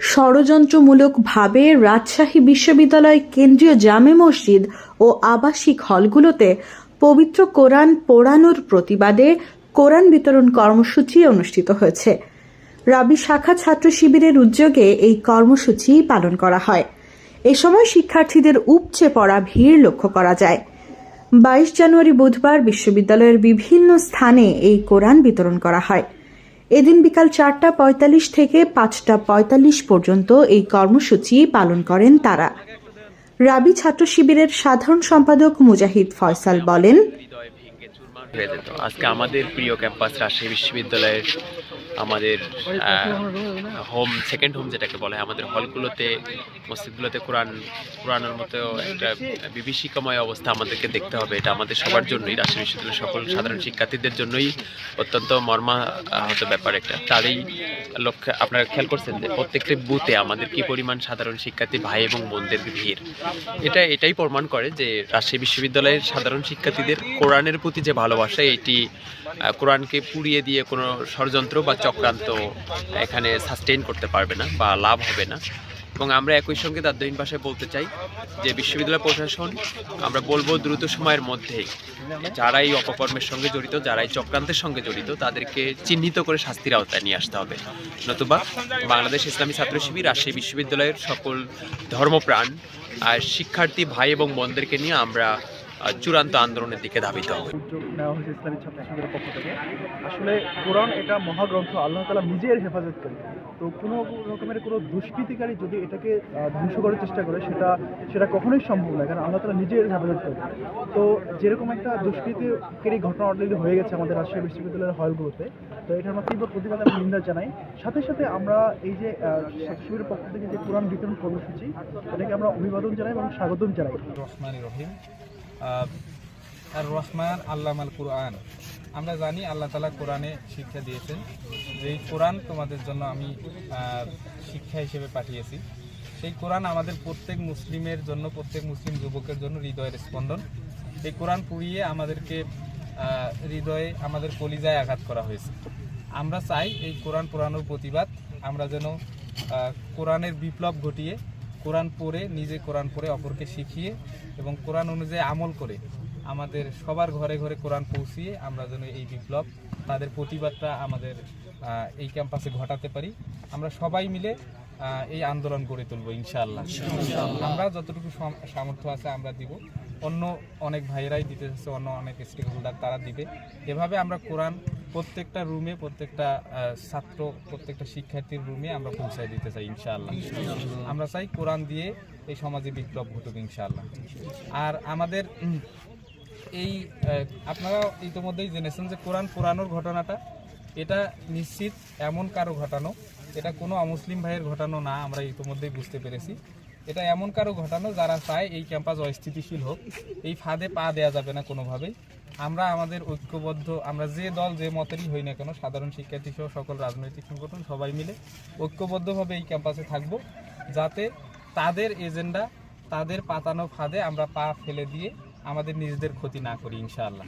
ষড়যন্ত্রমূলকভাবে রাজশাহী বিশ্ববিদ্যালয় কেন্দ্রীয় জামে মসজিদ ও আবাসিক হলগুলোতে পবিত্র কোরআন পোড়ানোর প্রতিবাদে কোরআন বিতরণ কর্মসূচি অনুষ্ঠিত হয়েছে। রাবি শাখা ছাত্র শিবিরের উদ্যোগে এই কর্মসূচি পালন করা হয়। এ সময় শিক্ষার্থীদের উপচে পড়া ভিড় লক্ষ্য করা যায়। বাইশ জানুয়ারি বুধবার বিশ্ববিদ্যালয়ের বিভিন্ন স্থানে এই কোরআন বিতরণ করা হয়। এদিন বিকাল চারটা পঁয়তাল্লিশ থেকে পাঁচটা পঁয়তাল্লিশ পর্যন্ত এই কর্মসূচি পালন করেন তারা। রাবি ছাত্র শিবিরের সাধারণ সম্পাদক মুজাহিদ ফয়সাল বলেন আজকে আমাদের প্রিয় ক্যাম্পাস রাজশাহী বিশ্ববিদ্যালয়ের আমাদের হোম সেকেন্ড হোম যেটাকে বলা হয়, আমাদের হলগুলোতে, মসজিদগুলোতে কোরআন, কোরআনের মতো একটা বিভীষিকাময় অবস্থা আমাদেরকে দেখতে হবে। এটা আমাদের সবার জন্যই রাজশাহী বিশ্ববিদ্যালয়ের সকল সাধারণ শিক্ষার্থীদের জন্যই অত্যন্ত মর্মাহত ব্যাপার একটা। তারই লক্ষ্যে আপনারা খেয়াল করছেন যে প্রত্যেকটি বুথে আমাদের কি পরিমাণ সাধারণ শিক্ষার্থী, ভাই এবং বোনদের ভিড়? এটা, এটাই প্রমাণ করে যে রাজশাহী বিশ্ববিদ্যালয়ের সাধারণ শিক্ষার্থীদের কোরআনের প্রতি যে ভালোবাসা, এটি কোরআনকে পুড়িয়ে দিয়ে কোনো ষড়যন্ত্র বা চক্রান্ত এখানে সাস্টেইন করতে পারবে না বা লাভ হবে না। এবং আমরা একই সঙ্গে দার্দহীন ভাষায় বলতে চাই যে বিশ্ববিদ্যালয় প্রশাসন, আমরা বলব দ্রুত সময়ের মধ্যেই যারা এই অপকর্মের সঙ্গে জড়িত যারা এই চক্রান্তের সঙ্গে জড়িত, তাদেরকে চিহ্নিত করে শাস্তির আওতায় নিয়ে আসতে হবে। নতুবা বাংলাদেশ ইসলামী ছাত্র শিবির রাজশাহী বিশ্ববিদ্যালয়ের সকল ধর্মপ্রাণ আর শিক্ষার্থী ভাই এবং বোনদেরকে নিয়ে আমরা চূড়ান্ত আন্দোলনের দিকে ধাবিত হব। উদ্যোগ নেওয়া হয়েছে ইসলামী ছাত্র শিবিরের পক্ষ থেকে। আসলে কোরআন এটা মহাগ্রন্থ আল্লাহ তালা নিজের হেফাজত করে তো কোনো রকমের কোনো দুষ্কৃতিকারী যদি এটাকে ধ্বংস করার চেষ্টা করে সেটা সেটা কখনোই সম্ভব নয় কারণ আল্লাহ তালা নিজের হেফাজত করে তো যেরকম একটা দুষ্কৃতিকারী ঘটনা অলরেডি হয়ে গেছে আমাদের রাজশাহী বিশ্ববিদ্যালয়ের হলগুলোতে তো এটার আমরা তীব্র প্রতিবাদ এবং নিন্দা জানাই। সাথে সাথে আমরা এই যে শিবিরের পক্ষ থেকে যে কোরআন বিতরণ কর্মসূচি এটাকে আমরা অভিবাদন জানাই এবং স্বাগতম জানাই। রহমান রহিম। আর রহমান আল্লাহ আল কোরআন। আমরা জানি আল্লাহ তালা কোরআনে শিক্ষা দিয়েছেন। যে এই কোরআন তোমাদের জন্য আমি শিক্ষা হিসেবে পাঠিয়েছি। সেই কোরআন আমাদের প্রত্যেক মুসলিমের জন্য, প্রত্যেক মুসলিম যুবকের জন্য হৃদয়ের স্পন্দন। এই কোরআন পুড়িয়ে আমাদেরকে হৃদয়ে, আমাদের কলিজায় আঘাত করা হয়েছে। আমরা চাই এই কোরআন পুরানোর প্রতিবাদ, আমরা যেন কোরআনের বিপ্লব ঘটিয়ে কোরআন পড়ে নিজে কোরআন পড়ে অপরকে শিখিয়ে এবং কোরআন অনুযায়ী আমল করে আমাদের সবার ঘরে ঘরে কোরআন পৌঁছিয়ে আমরা যেন এই বিপ্লব তাদের প্রতিবাদটা আমাদের এই ক্যাম্পাসে ঘটাতে পারি। আমরা সবাই মিলে এই আন্দোলন গড়ে তুলবো ইনশাআল্লাহ। আমরা যতটুকু সম- সামর্থ্য আছে আমরা দিব। অন্য অনেক ভাইয়েরাই দিতে যাচ্ছে অন্য অনেক স্টেক হোল্ডার তারা দিবে। এভাবে আমরা কোরআন প্রত্যেকটা রুমে প্রত্যেকটা ছাত্র, প্রত্যেকটা শিক্ষার্থীর রুমে আমরা পৌঁছায় দিতে চাই, ইনশাআল্লাহ। আমরা চাই কোরআন দিয়ে এই সমাজে বিপ্লব ঘটুক, ইনশাআল্লাহ। আর আমাদের এই আপনারা ইতিমধ্যেই জেনেছেন যে কোরআন পুরানোর ঘটনাটা, এটা নিশ্চিত এমন কারও ঘটানো, এটা কোনো অমুসলিম ভাইয়ের ঘটানো না, আমরা ইতিমধ্যেই বুঝতে পেরেছি। এটা এমন কারও ঘটানো যারা চায় এই ক্যাম্পাস অস্থিতিশীল হোক। এই ফাঁদে পা দেওয়া যাবে না কোনোভাবেই। আমরা আমাদের ঐক্যবদ্ধ, আমরা যে দল যে মতেরই হই না কেন, সাধারণ শিক্ষার্থী সহ সকল রাজনৈতিক সংগঠন সবাই মিলে ঐক্যবদ্ধভাবে এই ক্যাম্পাসে থাকব। যাতে তাদের এজেন্ডা তাদের পাতানো ফাঁদে আমরা পা ফেলে দিয়ে আমাদের নিজেদের ক্ষতি না করি, ইনশাআল্লাহ।